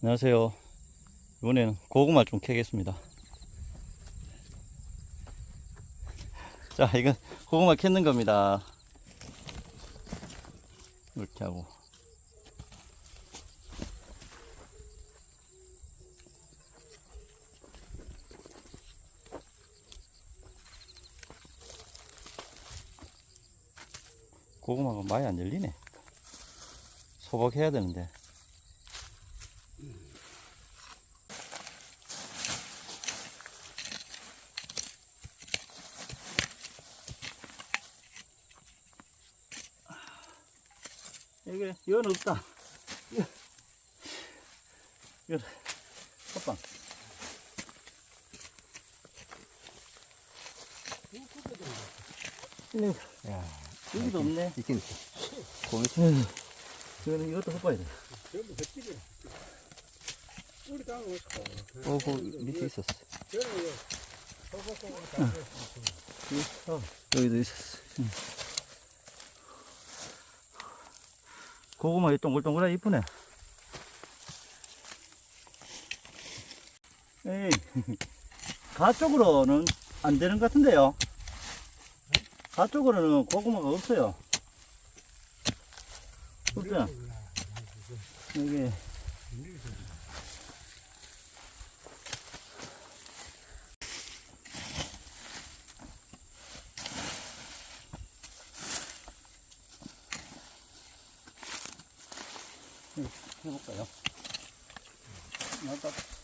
안녕하세요. 이번에는 고구마 좀 캐겠습니다. 자, 이건 고구마 캐는 겁니다. 이렇게 하고. 고구마가 많이 안 열리네. 소박해야 되는데. 이게 이건 없다. 이거 헛방. 야, 여기도 없네. 고민 에휴, 이거는 이것도 헛봐야 돼. 어, 그 밑에 있었어. 어, 여기도 있었어. 응. 고구마 이 동글동글하게 이쁘네. 에이, 가 쪽으로는 안 되는 것 같은데요. 가 쪽으로는 고구마가 없어요. 없잖아. 이게, 해볼까요? 나도 없다.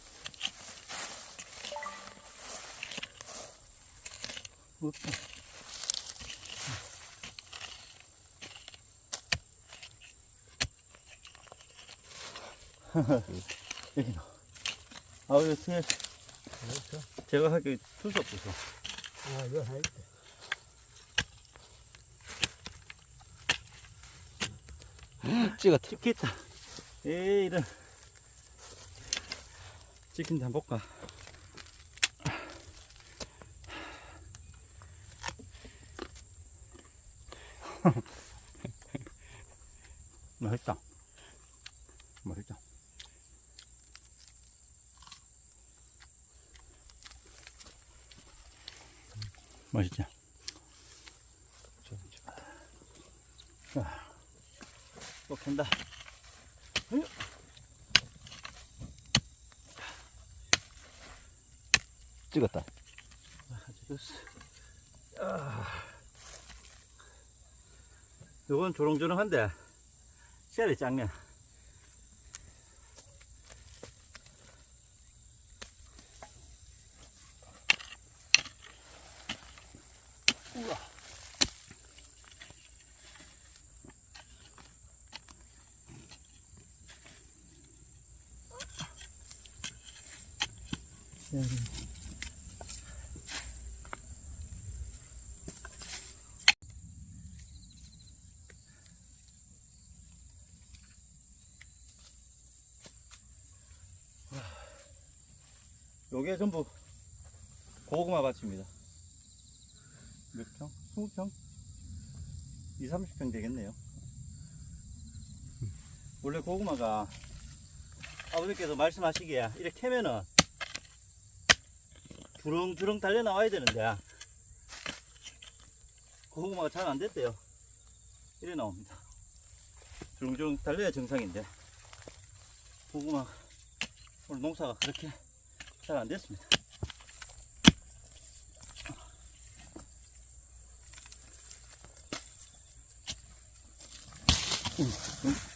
여기 아, 이거 새, 제가 하기 풀수 없어서. 아, 이거 할 때. 찍었다. 찍겠다. 에이, 이런. 찍힌다, 한번 볼까? 맛있다. 맛있다. 맛있지? 자, 또 캔다. 찍었다. 아, 이건 조롱조롱한데 씨알이 작네. 우와. 씨알이. 요게 전부 고구마 밭입니다. 몇 평? 20평? 2, 30평 되겠네요. 원래 고구마가 아버지께서 말씀하시기에 이렇게 캐면은 주렁주렁 달려 나와야 되는데 고구마가 잘 안 됐대요. 이래 나옵니다. 주렁주렁 달려야 정상인데 고구마 오늘 농사가 그렇게 잘 안 됐습니다. 크다.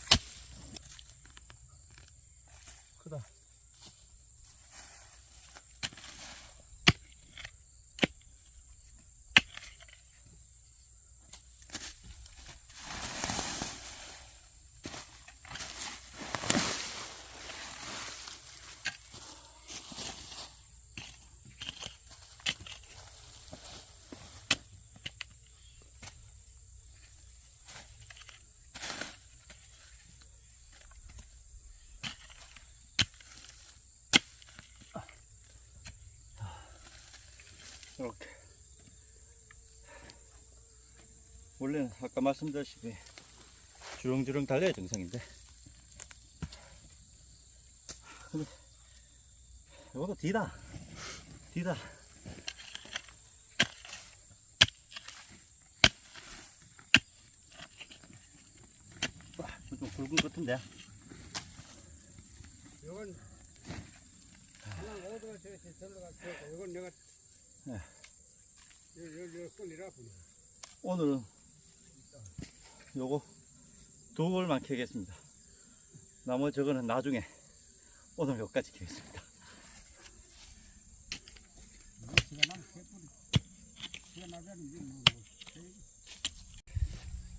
이렇게 원래는 아까 말씀드렸다시피 주렁주렁 달려야 정상인데 근데 이것도 뒤다. 뒤다. 와, 좀 굵은 것 같은데. 이건 그냥 오도 저기 들어가 고 이건 내가 보니 오늘은 요거 두 골만 캐겠습니다. 나머지 저거는 나중에 오늘 여기까지 캐겠습니다.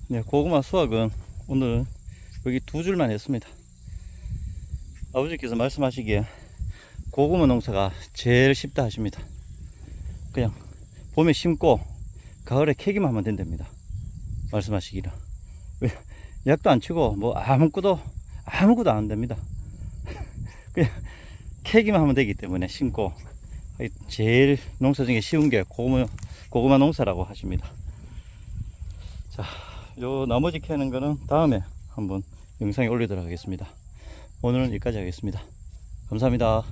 네, 고구마 수확은 오늘 여기 두 줄만 했습니다. 아버지께서 말씀하시기에 고구마 농사가 제일 쉽다 하십니다. 그냥 봄에 심고 가을에 캐기만 하면 된답니다. 말씀하시기를. 왜? 약도 안 치고 뭐 아무것도 아무것도 안 됩니다. 그냥 캐기만 하면 되기 때문에 심고 제일 농사 중에 쉬운 게 고구마, 고구마 농사라고 하십니다. 자, 요 나머지 캐는 거는 다음에 한번 영상에 올리도록 하겠습니다. 오늘은 여기까지 하겠습니다. 감사합니다.